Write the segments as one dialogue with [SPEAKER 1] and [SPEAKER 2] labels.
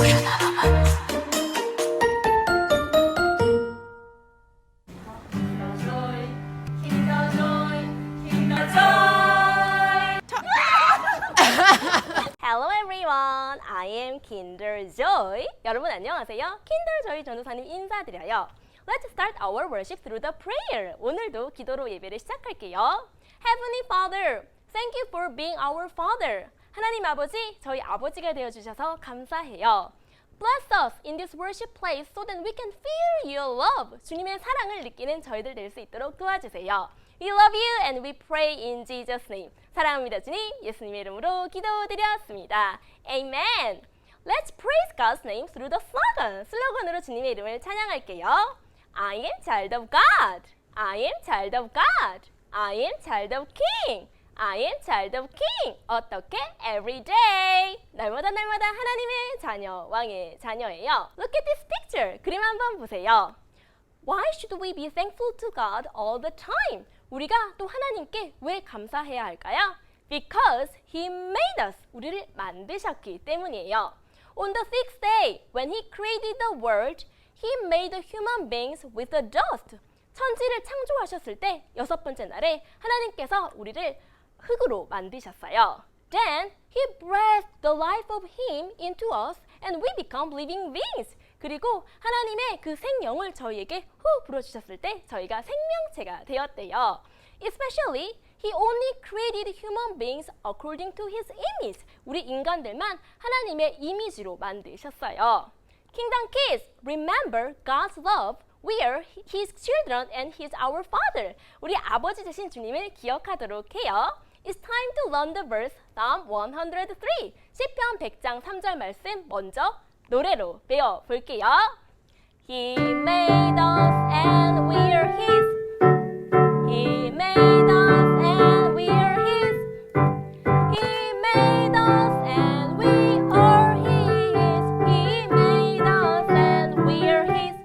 [SPEAKER 1] Hello everyone, I am Kinder Joy. 여러분 안녕하세요. Kinder Joy 전도사님 인사드려요. Let's start our worship through the prayer. 오늘도 기도로 예배를 시작할게요. Heavenly Father, thank you for being our Father. 하나님 아버지, 저희 아버지가 되어 주셔서 감사해요. Bless us in this worship place so that we can feel your love. 주님의 사랑을 느끼는 저희들 될 수 있도록 도와주세요. We love you and we pray in Jesus' name. 사랑합니다, 주님. 예수님의 이름으로 기도드렸습니다. Amen. Let's praise God's name through the slogan. 슬로건으로 주님의 이름을 찬양할게요. I am child of God. I am child of God. I am child of King. I am child of King. 어떻게? Every day. 날마다 날마다 하나님의 자녀, 왕의 자녀예요. Look at this picture. 그림 한번 보세요. Why should we be thankful to God all the time? 우리가 또 하나님께 왜 감사해야 할까요? Because He made us. 우리를 만드셨기 때문이에요. On the sixth day, when He created the world, He made the human beings with the dust. 천지를 창조하셨을 때 여섯 번째 날에 하나님께서 우리를 흙으로 만드셨어요. Then He breathed the life of Him into us, and we become living beings. 그리고 하나님의 그 생명을 저희에게 후 불어주셨을 때 저희가 생명체가 되었대요. Especially, He only created human beings according to His image. 우리 인간들만 하나님의 이미지로 만드셨어요. Kingdom kids, remember God's love. We are His children and He's our Father. 우리 아버지 되신 주님을 기억하도록 해요. It's time to learn the verse Psalm 103. 시편 100장 3절 말씀 먼저 노래로 배워 볼게요. He made us and we're His. He made us and we're His. He made us and we are His. He made us and we're His.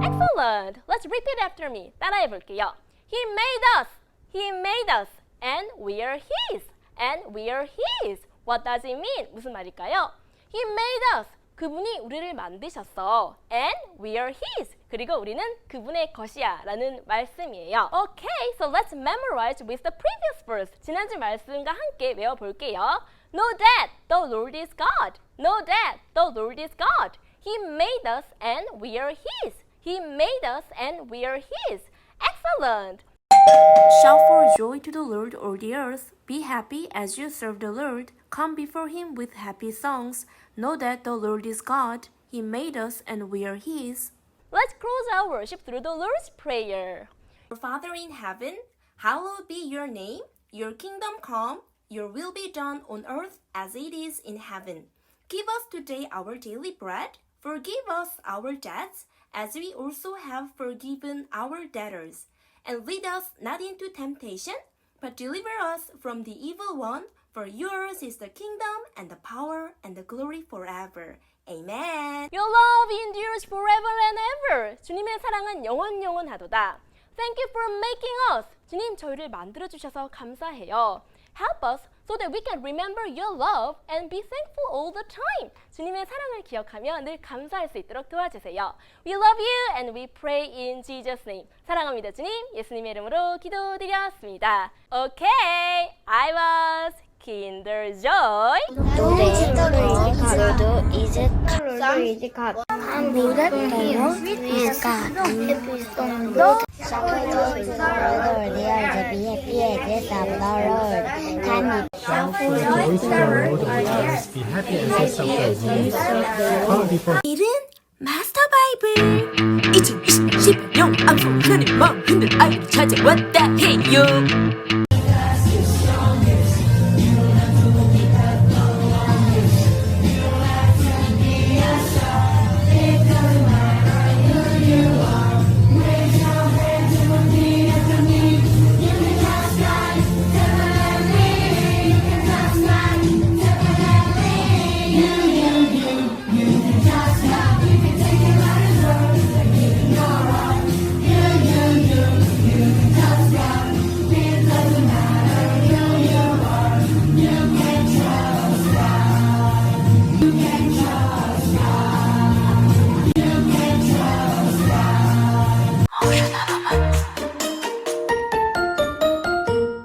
[SPEAKER 1] Excellent. Let's repeat after me. 따라해 볼게요. He made us. He made us and we are His. And we are His. What does it mean? 무슨 말일까요? He made us. 그분이 우리를 만드셨어. And we are His. 그리고 우리는 그분의 것이야. 라는 말씀이에요. Okay, so let's memorize with the previous verse. 지난주 말씀과 함께 외워볼게요. Know that the Lord is God. Know that the Lord is God. He made us and we are His. He made us and we are His. Excellent.
[SPEAKER 2] Shout for joy to the Lord, all the earth. Be happy as you serve the Lord. Come before him with happy songs. Know that the Lord is God. He made us and we are his.
[SPEAKER 1] Let's close our worship through the Lord's Prayer.
[SPEAKER 2] Our Father in heaven, hallowed be your name. Your kingdom come. Your will be done on earth as it is in heaven. Give us today our daily bread. Forgive us our debts as we also have forgiven our debtors And lead us not into temptation, but deliver us from the evil one. For yours is the kingdom and the power and the glory forever. Amen.
[SPEAKER 1] Your love endures forever and ever. 주님의 사랑은 영원 영원하도다. Thank you for making us. 주님 저희를 만들어 주셔서 감사해요. Help us so that we can remember your love and be thankful all the time. 주님의 사랑을 기억하며 늘 감사할 수 있도록 도와주세요. We love you and we pray in Jesus name. 사랑합니다 주님. 예수님의 이름으로 기도드렸습니다. Okay, I was Kinder Joy.
[SPEAKER 3] Today, God is God. And the Lord is God. Shout for joy to the Lord,
[SPEAKER 4] 간이
[SPEAKER 2] 이른 마스터 바이블.
[SPEAKER 5] 2020년 암송하는 먼 흔들 아이를 찾아왔다 해요.